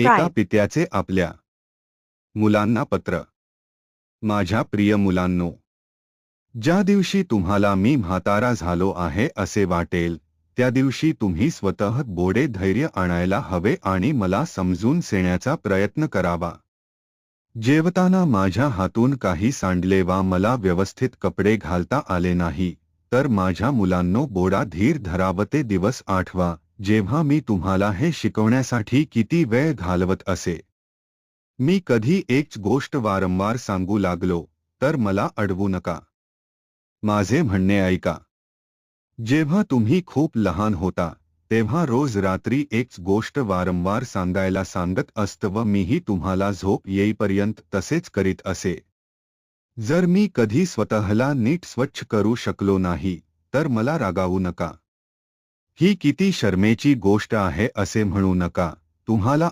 एका. पित्याचे आपल्या मुलांना पत्र माझ्या प्रिय मुलांनो ज्या दिवशी तुम्हाला मी म्हातारा झालो आहे असे वाटेल त्या दिवशी तुम्ही स्वतः बोडे धैर्य आणायला हवे आणि मला समजून सेण्याचा प्रयत्न करावा जेवताना माझ्या हातून काही सांडले वा मला व्यवस्थित कपडे घालता आले नाही तर माझ्या मुलांनो बोडा धीर धरावते दिवस आठवा जेव्हा मी तुम्हाला हे शिकवण्यासाठी किती वेळ घालवत असे? मी कधी एकच गोष्ट वारंवार सांगू लागलो, तर मला अडवू नका. माझे म्हणणे ऐका. जेव्हा तुम्ही खूप लहान होता, तेव्हा रोज रात्री एकच गोष्ट वारंवार सांगायला सांगत असत व मीही तुम्हाला झोप येईपर्यंत तसेच करीत असे. जर मी कधी स्वतःला नीट स्वच्छ करू शकलो नाही, तर मला रागावू नका. ही किती शर्मेची गोष्ट आहे असे म्हणू नका. तुम्हाला